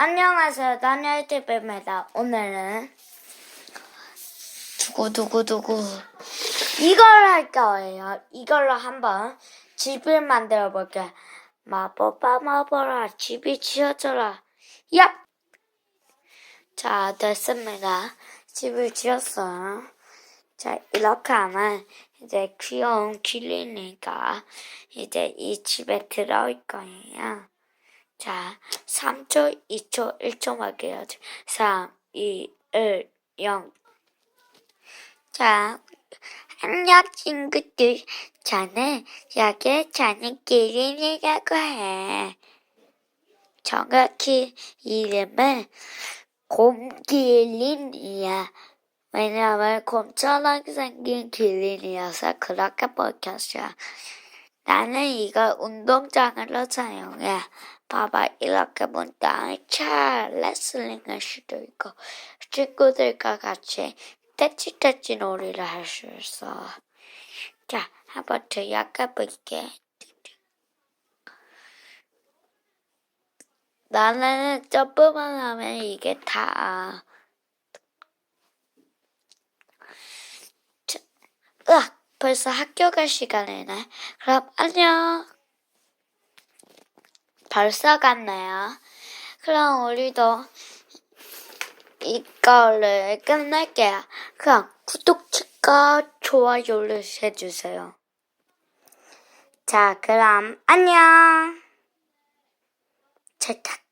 안녕하세요. 다니엘TV입니다. 오늘은 두구두구두구 이걸 할 거예요. 이걸로 한번 집을 만들어 볼게요. 마법아 마법아 집이 지어져라. 얍! 자, 됐습니다. 집을 지었어요. 자, 이렇게 하면 이제 귀여운 길이니까 이제 이 집에 들어올 거예요. 자, 3초, 2초, 1초 할게요. 3, 2, 1, 0. 자, 안녕 친구들. 여기 저는 기린이라고 해. 정확히 이름은 곰기린이야. 왜냐면 곰처럼 생긴 기린이어서 그렇게 먹혔어. 나는 이걸 운동장으로 사용해. 봐봐, 이렇게 문땅을 차 레슬링 할 수도 있고, 친구들과 같이 떼치떼치 놀이를 할 수 있어. 자, 한번 더 약해볼게. 나는 점프만 하면 이게 다. 자, 으악! 벌써 학교 갈 시간이네. 그럼 안녕. 벌써 갔네요. 그럼 우리도 이거를 끝낼게요. 그럼 구독과 좋아요를 해주세요. 자, 그럼 안녕. 잘 탔.